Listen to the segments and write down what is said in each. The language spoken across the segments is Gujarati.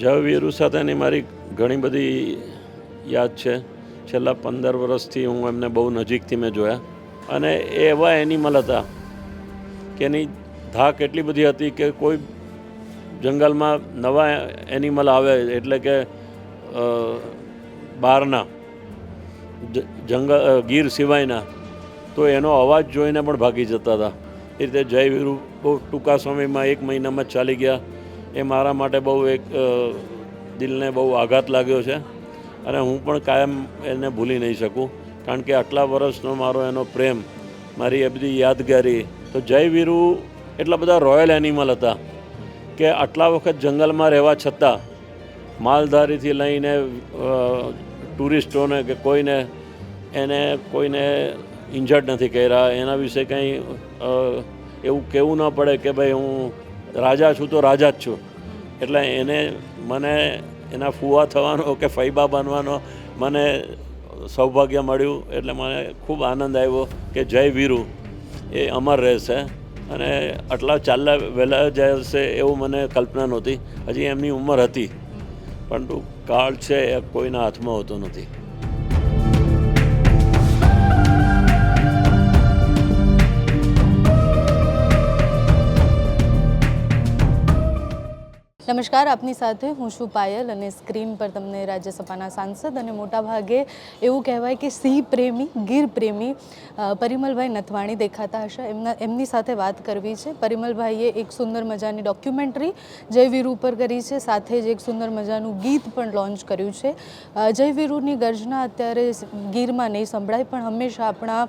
જય વીરુ સાથેની મારી ઘણી બધી યાદ છે. છેલ્લા પંદર વર્ષથી હું એમને બહુ નજીકથી મેં જોયા. અને એ એવા એનિમલ હતા કે એની ધાક એટલી બધી હતી કે કોઈ જંગલમાં નવા એનિમલ આવે એટલે કે બહારના જંગલ ગીર સિવાયના, તો એનો અવાજ જોઈને પણ ભાગી જતા હતા. એ રીતે જય વીરુ બહુ ટૂંકા સમયમાં એક મહિનામાં ચાલી ગયા. એ મારા માટે બહુ એક દિલને બહુ આઘાત લાગ્યો છે અને હું પણ કાયમ એને ભૂલી નહીં શકું. કારણ કે આટલા વર્ષનો મારો એનો પ્રેમ, મારી એ બધી યાદગારી, તો જય વીરુ એટલા બધા રોયલ એનિમલ હતા કે આટલા વખત જંગલમાં રહેવા છતાં માલધારીથી લઈને ટુરિસ્ટોને કે કોઈને એને કોઈને ઇન્જર્ડ નથી કર્યા. એના વિશે કંઈ એવું કહેવું ન પડે કે ભાઈ હું રાજા છું તો રાજા જ છું. એટલે એને મને એના ફુવા થવાનો કે ફૈબા બનવાનો મને સૌભાગ્ય મળ્યું. એટલે મને ખૂબ આનંદ આવ્યો કે જય વીરુ, એ અમર રહેશે. અને આટલા ચાલ્લા વહેલા જશે એવું મને કલ્પના નહોતી. હજી એમની ઉંમર હતી. પરંતુ કાળ છે એ કોઈના હાથમાં હોતો નથી. નમસ્કાર, આપની સાથે હું છું પાયલ અને સ્ક્રીન પર તમને રાજ્યસભાના સાંસદ અને મોટાભાગે એવું કહેવાય કે સિંહ પ્રેમી, ગીર પ્રેમી પરિમલભાઈ નથવાણી દેખાતા હશે. એમના, એમની સાથે વાત કરવી છે. પરિમલભાઈએ એક સુંદર મજાની ડોક્યુમેન્ટરી જય વીરુ ઉપર કરી છે. સાથે જ એક સુંદર મજાનું ગીત પણ લોન્ચ કર્યું છે. જય વીરુની ગર્જના અત્યારે ગીરમાં નહીં સંભળાય, પણ હંમેશા આપણા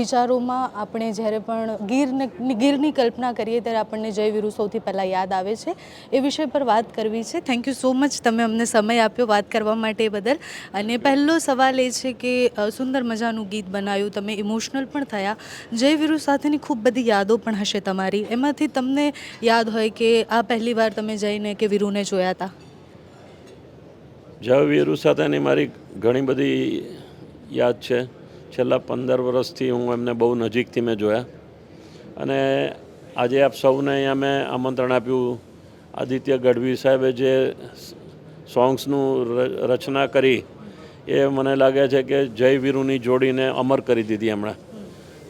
વિચારોમાં આપણે જ્યારે પણ ગીરને, ગીરની કલ્પના કરીએ ત્યારે આપણને જય વીરુ સૌથી પહેલાં યાદ આવે છે. એ વિષય પર વાત કરવી છે. થેન્ક યુ સો મચ તમે અમને સમય આપ્યો વાત કરવા માટે બદલ. અને પહેલો સવાલ એ છે કે સુંદર મજાનું ગીત બનાવ્યું, તમે ઇમોશનલ પણ થયા. જય વીરુ સાથેની ખૂબ બધી યાદો પણ હશે તમારી. એમાંથી તમને યાદ હોય કે આ પહેલી વાર તમે જઈને કે વીરુને જોયા હતા જય વીરુ સાથેની મારી ઘણી બધી યાદ છે. છેલ્લા પંદર વર્ષથી હું એમને બહુ નજીકથી મેં જોયા. અને આજે આપ સૌને અહીંયા મેં આમંત્રણ આપ્યું આદિત્ય ગઢવી સાહેબે જે સોંગ્સનું રચના કરી, એ મને લાગે છે કે જય વીરુની જોડીને અમર કરી દીધી હમણાં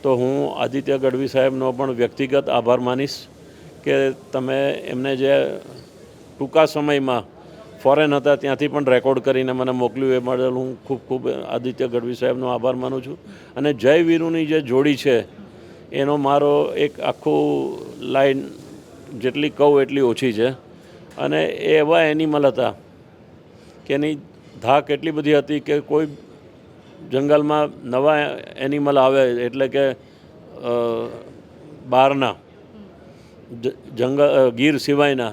તો હું આદિત્ય ગઢવી સાહેબનો પણ વ્યક્તિગત આભાર માનીશ કે તમે એમને જે ટૂંકા સમયમાં ફોરેન હતા ત્યાંથી પણ રેકોર્ડ કરીને મને મોકલ્યું, એ બદલ હું ખૂબ ખૂબ આદિત્ય ગઢવી સાહેબનો આભાર માનું છું. અને જય વીરુની જે જોડી છે, એનો મારો એક આખું લાઈન જેટલી કહું એટલી ઓછી છે. અને એ એવા એનિમલ હતા કે એની ધાક એટલી બધી હતી કે કોઈ જંગલમાં નવા એનિમલ આવે એટલે કે બહારના જંગલ ગીર સિવાયના,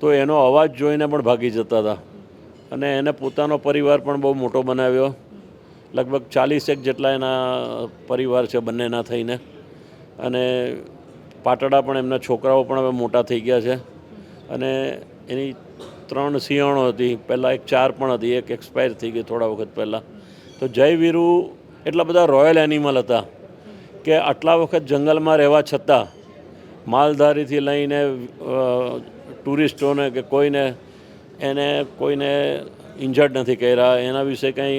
તો એનો અવાજ જોઈને પણ ભાગી જતા હતા. અને એને પોતાનો પરિવાર પણ બહુ મોટો બનાવ્યો. લગભગ ચાલીસેક જેટલા એના પરિવાર છે બંનેના થઈને. અને પાટડા પણ એમના છોકરાઓ પણ હવે મોટા થઈ ગયા છે. અને એની ત્રણ સિંહણો હતી પહેલાં એક ચાર પણ હતી એક એક્સપાયર થઈ ગઈ થોડા વખત પહેલાં. તો જય વીરુ એટલા બધા રોયલ એનિમલ હતા કે આટલા વખત જંગલમાં રહેવા છતાં માલધારીથી લઈને ટુરિસ્ટોને કે કોઈને એને કોઈને ઇન્જર્ડ નથી કર્યા. એના વિશે કંઈ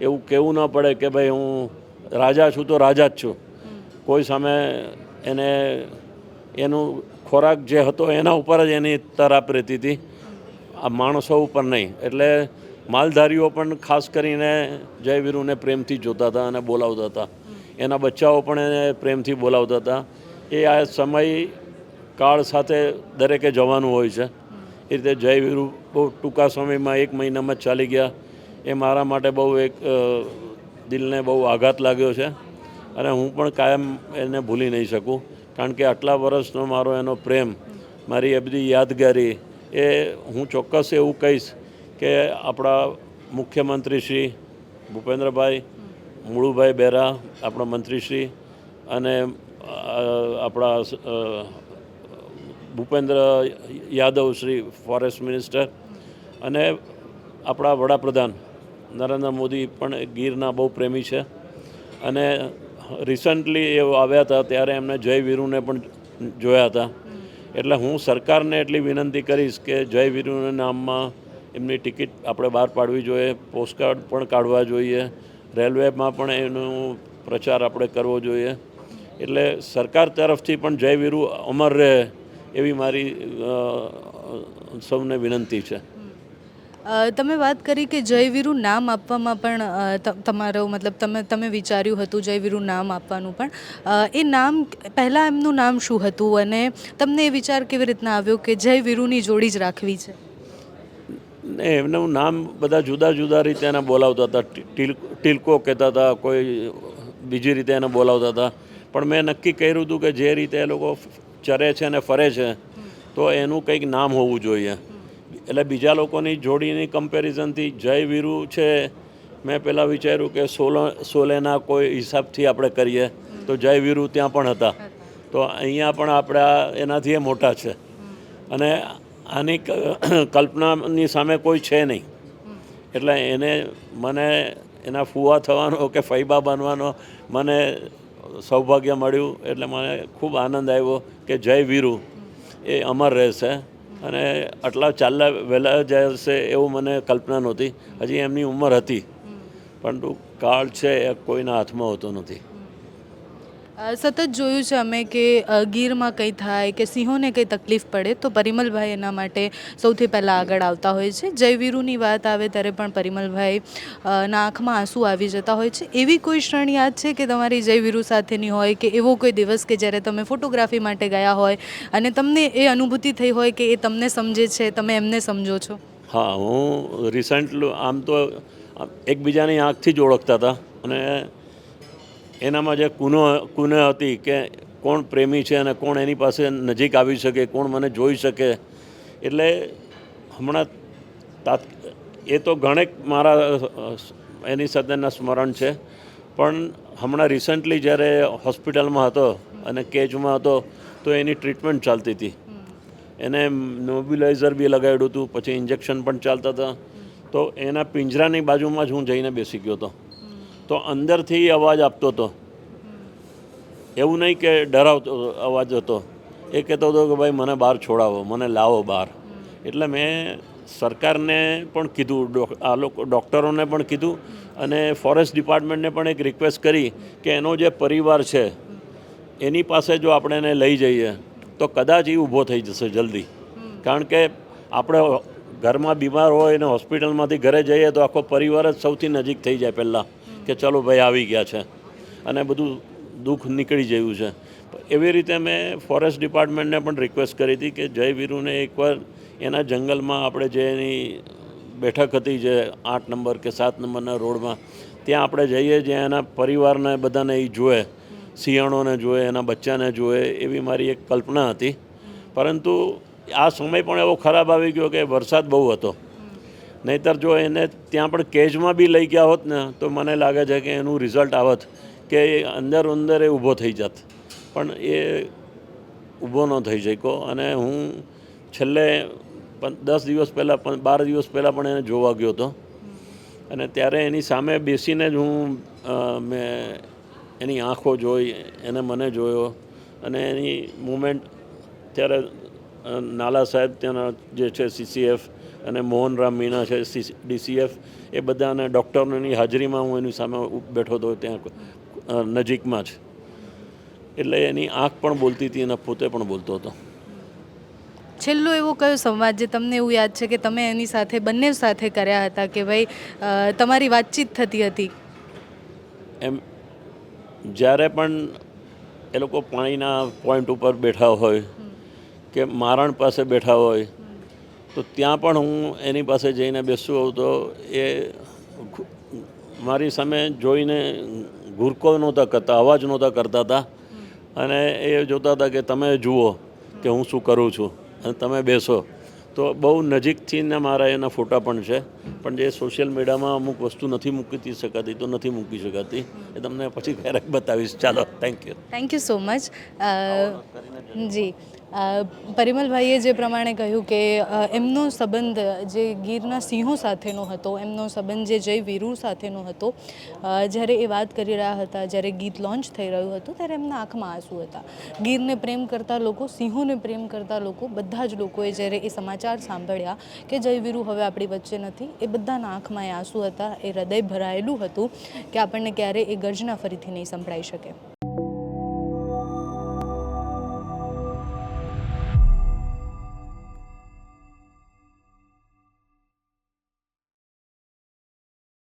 એવું કહેવું ન પડે કે ભાઈ હું રાજા છું તો રાજા જ છું. કોઈ સામે એને એનું ખોરાક જે હતો એના ઉપર જ એની તરાપ રહેતી હતી. આ માણસો ઉપર નહીં. એટલે માલધારીઓ પણ ખાસ કરીને જયવીરુને પ્રેમથી જોતા હતા અને બોલાવતા હતા. એના બચ્ચાઓ પણ એને પ્રેમથી બોલાવતા હતા. એ આ સમય કાળ સાથે દરેકે જવાનું હોય છે. એ રીતે જયવીરુ બહુ ટૂંકા સમયમાં એક મહિનામાં ચાલી ગયા. એ મારા માટે બહુ એક દિલને બહુ આઘાત લાગ્યો છે. અને હું પણ કાયમ એને ભૂલી નહીં શકું. કારણ કે આટલા વર્ષનો મારો એનો પ્રેમ, મારી એ બધી યાદગારી એ હું ચોક્કસ એવું કહીશ કે આપણા મુખ્યમંત્રી શ્રી ભૂપેન્દ્રભાઈ, મુળુભાઈ બેરા, આપણા મંત્રીશ્રી અને આપણા ભૂપેન્દ્ર યાદવ શ્રી ફોરેસ્ટ મિનિસ્ટર અને આપણા વડાપ્રધાન નરેન્દ્ર મોદી પણ ગીરના બહુ પ્રેમી છે. અને રિસન્ટલી એ આવ્યા હતા, ત્યારે એમને જય વીરુને પણ જોયા હતા. એટલે હું સરકારને એટલી વિનંતી કરીશ કે જય વીરુના નામમાં એમની ટિકિટ આપણે બહાર પાડવી જોઈએ, પોસ્ટકાર્ડ પણ કાઢવા જોઈએ, રેલવેમાં પણ એનો પ્રચાર આપણે કરવો જોઈએ. એટલે સરકાર તરફથી પણ જય વીરુ અમર રહે એવી મારી સૌને વિનંતી છે. તમે વાત કરી કે જયવીરુ નામ આપવામાં પણ તમારો મતલબ તમે તમે વિચાર્યું હતું જયવીરુ નામ આપવાનું પણ. એ નામ પહેલાં એમનું નામ શું હતું? અને તમને એ વિચાર કેવી રીતના આવ્યો કે જયવીરુની જોડી જ રાખવી છે? ને એમનું નામ બધા જુદા જુદા રીતે એને બોલાવતા હતા. ટિલકો કહેતા હતા, કોઈ બીજી રીતે એને બોલાવતા હતા. પણ મેં નક્કી કર્યું હતું કે જે રીતે એ લોકો ચરે છે અને ફરે છે, તો એનું કંઈક નામ હોવું જોઈએ. એટલે બીજા લોકોની જોડીની કમ્પેરિઝનથી જય વીરુ છે. મેં પહેલાં વિચાર્યું કે સોલો, સોલેના કોઈ હિસાબથી આપણે કરીએ. તો જય વીરુ ત્યાં પણ હતા. તો અહીંયા પણ આપણા એનાથી એ મોટા છે. અને આની કલ્પનાની સામે કોઈ છે નહીં. એટલે એને મને એના ફુવા થવાનો કે ફૈબા બનવાનો મને સૌભાગ્ય મળ્યું. એટલે મને ખૂબ આનંદ આવ્યો કે જય વીરુ એ અમર રહેશે. અને આટલા ચાલ્લા વહેલા જશે એવું મને કલ્પના નહોતી. હજી એમની ઉંમર હતી. પરંતુ કાળ છે એ કોઈના હાથમાં હોતો નથી. સતત જોયું છે અમે કે ગીરમાં કંઈ થાય કે સિંહોને કંઈ તકલીફ પડે, તો પરિમલભાઈ એના માટે સૌથી પહેલાં આગળ આવતા હોય છે. જયવીરુની વાત આવે ત્યારે પણ પરિમલભાઈ ના આંખમાં આંસુ આવી જતા હોય છે. એવી કોઈ ક્ષણ યાદ છે કે તમારી જયવીરુ સાથેની હોય કે એવો કોઈ દિવસ કે જ્યારે તમે ફોટોગ્રાફી માટે ગયા હોય અને તમને એ અનુભૂતિ થઈ હોય કે એ તમને સમજે છે, તમે એમને સમજો છો? હા, હું રિસન્ટ આમ તો એકબીજાની આંખથી જ ઓળખતા હતા અને એનામાં જે કુનો કુને હતી કે કોણ પ્રેમી છે અને કોણ એની પાસે નજીક આવી શકે કોણ મને જોઈ શકે એટલે હમણાં તાત એ તો ઘણેક મારા એની સાથેના સ્મરણ છે પણ હમણાં રિસન્ટલી જ્યારે હોસ્પિટલમાં હતો અને કેજમાં હતો તો એની ટ્રીટમેન્ટ ચાલતી હતી. એને મોબિલાઇઝર બી લગાડ્યું હતું પછી ઇન્જેક્શન પણ ચાલતા હતા. તો એના પિંજરાની બાજુમાં જ હું જઈને બેસી ગયો હતો. તો અંદરથી અવાજ આપતો હતો એવું નહીં કે ડરાવતો અવાજ હતો. એ કહેતો હતો કે ભાઈ મને બહાર છોડાવો, મને લાવો બહાર. એટલે મેં સરકારને પણ કીધું આ લોકો, ડૉક્ટરોને પણ કીધું અને ફોરેસ્ટ ડિપાર્ટમેન્ટને પણ એક રિક્વેસ્ટ કરી કે એનો જે પરિવાર છે, એની પાસે જો આપણે એને લઈ જઈએ, તો કદાચ એ ઊભો થઈ જશે જલ્દી. કારણ કે આપણે ઘરમાં બીમાર હોય અને હોસ્પિટલમાંથી ઘરે જઈએ તો આખો પરિવાર જ સૌથી નજીક થઈ જાય પહેલાં. કે ચલો ભાઈ આવી ગયા છે. અને બધું દુઃખ નીકળી ગયું છે. એવી રીતે મેં ફોરેસ્ટ ડિપાર્ટમેન્ટને પણ રિક્વેસ્ટ કરી હતી કે જય વીરુને એકવાર એના જંગલમાં આપણે જે એની બેઠક હતી જે આઠ નંબર કે સાત નંબરના રોડમાં, ત્યાં આપણે જઈએ જ્યાં એના પરિવારને બધાને એ જુએ સિંહણોને જોવે એના બચ્ચાને જુએ એવી મારી એક કલ્પના હતી. પરંતુ આ સમય પણ એવો ખરાબ આવી ગયો કે વરસાદ બહુ હતો. નહીતર જો એને ત્યાં પણ કેજમાં બી લઈ ગયા હોત ને, તો મને લાગે છે કે એનું રિઝલ્ટ આવત કે એ અંદર અંદર એ ઊભો થઈ જાત. પણ એ ઊભો ન થઈ શક્યો અને હું છેલ્લે દસ દિવસ પહેલાં પણ, બાર દિવસ પહેલાં પણ એને જોવા ગયો હતો. અને ત્યારે એની સામે બેસીને જ હું મેં એની આંખો જોઈ, એને મને જોયો અને એની મુમેન્ટ ત્યારે નાલા સાહેબ ત્યાંના જે છે સીસીએફ અને મોહનરામ મીના છે ડીસીએફ એ બધાને ડૉક્ટરોની હાજરીમાં હું એની સામે બેઠો હતો ત્યાં નજીકમાં જ. એટલે એની આંખ પણ બોલતી હતી અને પોતે પણ બોલતો હતો. છેલ્લો એવો કયો સંવાદ જે તમને એવું યાદ છે કે તમે એની સાથે બંને સાથે કર્યા હતા કે ભાઈ તમારી વાતચીત થતી હતી? એમ જ્યારે પણ એ લોકો પાણીના પોઈન્ટ ઉપર બેઠા હોય કે મારણ પાસે બેઠા હોય તો ત્યાં પણ હું એની પાસે જઈને બેસું હોઉં તો એ મારી સામે જોઈને ઘૂરકો નહોતા કરતા અવાજ નહોતા કરતા હતા. અને એ જોતા હતા કે તમે જુઓ કે હું શું કરું છું. અને તમે બેસો. તો બહુ નજીકથી ને મારા એના ફોટા પણ છે. પણ જે સોશિયલ મીડિયામાં અમુક વસ્તુ નથી મૂકી શકાતી, તો નથી મૂકી શકાતી. એ તમને પછી ક્યારેક બતાવીશ. ચાલો thank you thank you so much ji. પરિમલભાઈએ જે પ્રમાણે કહ્યું કે એમનો સંબંધ જે ગીરના સિંહો સાથેનો હતો, એમનો સંબંધ જે જય વીરુ સાથેનો હતો જ્યારે એ વાત કરી રહ્યા હતા, જ્યારે ગીત લોન્ચ થઈ રહ્યું હતું, ત્યારે એમના આંખમાં આંસુ હતા. ગીરને પ્રેમ કરતા લોકો, સિંહોને પ્રેમ કરતા લોકો, બધા જ લોકોએ જ્યારે એ સમાચાર સાંભળ્યા કે જયવીરુ હવે આપણી વચ્ચે નથી. એ બધાના આંખમાં એ આંસુ હતા, એ હૃદય ભરાયેલું હતું કે આપણને ક્યારેય એ ગર્જના ફરીથી નહીં સંભળાઈ શકે.